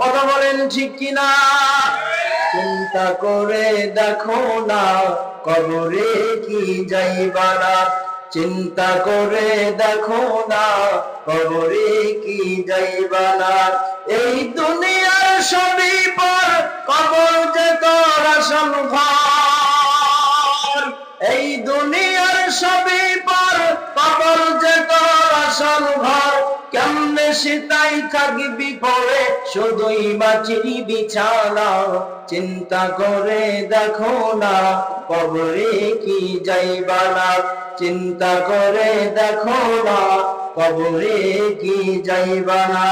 কথা বলেন ঠিক কিনা? চিন্তা করে দেখো না, কবরে কি যাইবা না? চিন্তা করে দেখো না, কবরে কি যাইবা না? এই দুনিয়ার সবই পর কবর যে তোর এই দুনিয়ার সবই পর কবর যে তোর আসল কেমনে সেটাই থাকবি পরে, শুধুই মাছিরি বিছানা। চিন্তা করে দেখো না, কবরে কি যাইবা না চিন্তা করে দেখো না, কবরে কি যাইবা না